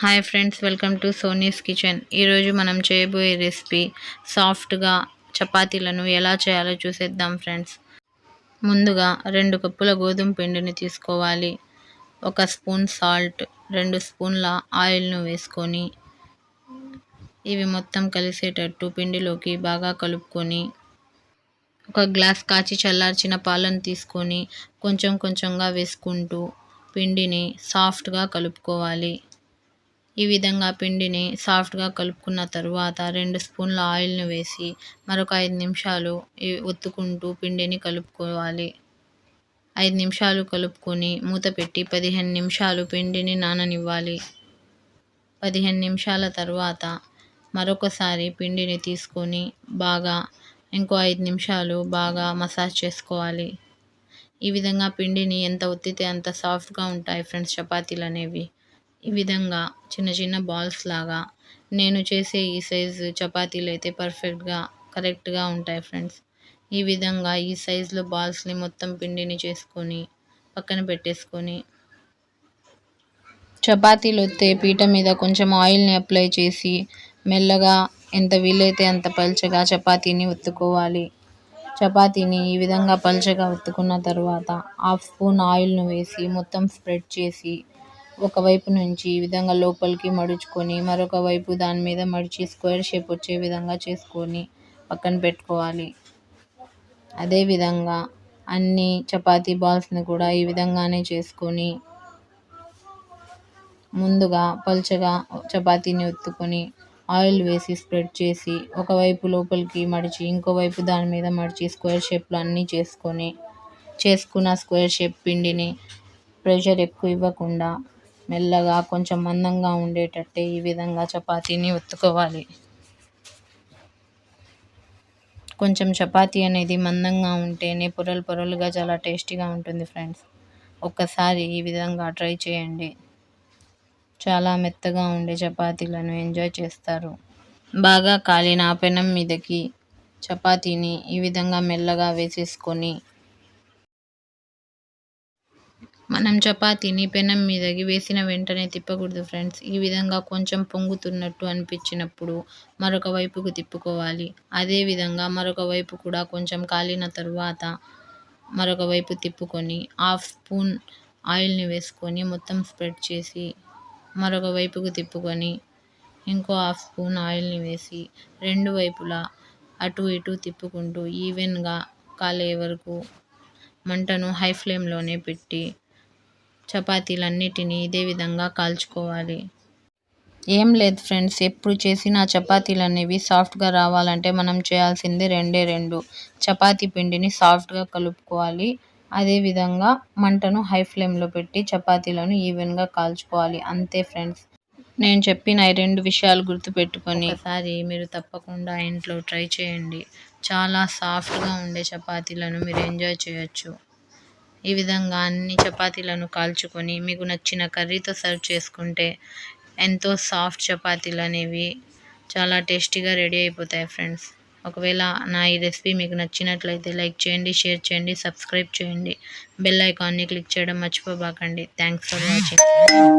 Hi friends welcome to Sony's kitchen. ఈరోజు మనం చేయబోయే రెసిపీ సాఫ్ట్గా చపాతీలను ఎలా చేయాలో చూసేద్దాం ఫ్రెండ్స్. ముందుగా రెండు కప్పుల గోధుమ పిండిని తీసుకోవాలి. ఒక స్పూన్ సాల్ట్ రెండు స్పూన్ల ఆయిల్ను వేసుకొని ఇవి మొత్తం కలిసేటట్టు పిండిలోకి బాగా కలుపుకొని ఒక గ్లాస్ కాచి చల్లార్చిన పాలను తీసుకొని కొంచెం కొంచెంగా వేసుకుంటూ పిండిని సాఫ్ట్గా కలుపుకోవాలి. ఈ విధంగా పిండిని సాఫ్ట్గా కలుపుకున్న తర్వాత రెండు స్పూన్ల ఆయిల్ని వేసి మరొక ఐదు నిమిషాలు ఒత్తుకుంటూ పిండిని కలుపుకోవాలి. ఐదు నిమిషాలు కలుపుకొని మూత పెట్టి పదిహేను నిమిషాలు పిండిని నాననివ్వాలి. పదిహేను నిమిషాల తర్వాత మరొకసారి పిండిని తీసుకొని బాగా ఇంకో ఐదు నిమిషాలు బాగా మసాజ్ చేసుకోవాలి. ఈ విధంగా పిండిని ఎంత ఒత్తితే అంత సాఫ్ట్గా ఉంటాయి ఫ్రెండ్స్ చపాతీలు అనేవి ఈ విధంగా చిన్న చిన్న బాల్స్ లాగా నేను చేసే ఈ సైజు చపాతీలు అయితే పర్ఫెక్ట్గా కరెక్ట్గా ఉంటాయి ఫ్రెండ్స్. ఈ విధంగా ఈ సైజులో బాల్స్ని మొత్తం పిండిని చేసుకొని పక్కన పెట్టేసుకొని చపాతీలు వస్తే పీట మీద కొంచెం ఆయిల్ని అప్లై చేసి మెల్లగా ఎంత వీలైతే అంత పలుచగా చపాతీని ఒత్తుకోవాలి. చపాతీని ఈ విధంగా పలుచగా ఒత్తుకున్న తర్వాత హాఫ్ స్పూన్ ఆయిల్ను వేసి మొత్తం స్ప్రెడ్ చేసి ఒకవైపు నుంచి ఈ విధంగా లోపలికి మడుచుకొని మరొక వైపు దాని మీద మడిచి స్క్వేర్ షేప్ వచ్చే విధంగా చేసుకొని పక్కన పెట్టుకోవాలి. అదేవిధంగా అన్ని చపాతీ బాల్స్ని కూడా ఈ విధంగానే చేసుకొని ముందుగా పలుచగా చపాతీని ఒత్తుకొని ఆయిల్ వేసి స్ప్రెడ్ చేసి ఒకవైపు లోపలికి మడిచి ఇంకోవైపు దాని మీద మడిచి స్క్వేర్ షేప్లో అన్నీ చేసుకొని చేసుకున్న స్క్వేర్ షేప్ పిండిని ప్రెషర్ ఎక్కువ ఇవ్వకుండా మెల్లగా కొంచెం మందంగా ఉండేటట్టే ఈ విధంగా చపాతీని ఒత్తుకోవాలి. కొంచెం చపాతీ అనేది మందంగా ఉంటేనే పొరలు పొరలుగా చాలా టేస్టీగా ఉంటుంది ఫ్రెండ్స్. ఒక్కసారి ఈ విధంగా ట్రై చేయండి. చాలా మెత్తగా ఉండే చపాతీలను ఎంజాయ్ చేస్తారు. బాగా కాలిన పెనం మీదకి చపాతీని ఈ విధంగా మెల్లగా వేసేసుకొని మనం చపాతీని పెనం మీదకి వేసిన వెంటనే తిప్పకూడదు ఫ్రెండ్స్. ఈ విధంగా కొంచెం పొంగుతున్నట్టు అనిపించినప్పుడు మరొక వైపుకు తిప్పుకోవాలి. అదేవిధంగా మరొక వైపు కూడా కొంచెం కాలిన తరువాత మరొక వైపు తిప్పుకొని హాఫ్ స్పూన్ ఆయిల్ని వేసుకొని మొత్తం స్ప్రెడ్ చేసి మరొక వైపుకు తిప్పుకొని ఇంకో హాఫ్ స్పూన్ ఆయిల్ని వేసి రెండు వైపులా అటు ఇటు తిప్పుకుంటూ ఈవెన్గా కాలే వరకు మంటను హై ఫ్లేమ్లోనే పెట్టి చపాతీలన్నిటినీ ఇదే విధంగా కాల్చుకోవాలి. ఏం లేదు ఫ్రెండ్స్ ఎప్పుడు చేసిన చపాతీలు అనేవి సాఫ్ట్గా రావాలంటే మనం చేయాల్సింది రెండే రెండు. చపాతీ పిండిని సాఫ్ట్గా కలుపుకోవాలి. అదేవిధంగా మంటను హై ఫ్లేమ్లో పెట్టి చపాతీలను ఈవెన్గా కాల్చుకోవాలి. అంతే ఫ్రెండ్స్. నేను చెప్పిన ఈ రెండు విషయాలు గుర్తుపెట్టుకొని ఒకసారి మీరు తప్పకుండా ఇంట్లో ట్రై చేయండి. చాలా సాఫ్ట్గా ఉండే చపాతీలను మీరు ఎంజాయ్ చేయొచ్చు. ఈ విధంగా అన్ని చపాతీలను కాల్చుకొని మీకు నచ్చిన కర్రీతో సర్వ్ చేసుకుంటే ఎంతో సాఫ్ట్ చపాతీలు అనేవి చాలా టేస్టీగా రెడీ అయిపోతాయి ఫ్రెండ్స్. ఒకవేళ నా ఈ రెసిపీ మీకు నచ్చినట్లయితే లైక్ చేయండి షేర్ చేయండి సబ్స్క్రైబ్ చేయండి. బెల్ ఐకాన్ని క్లిక్ చేయడం మర్చిపోబాకండి. Thanks for watching.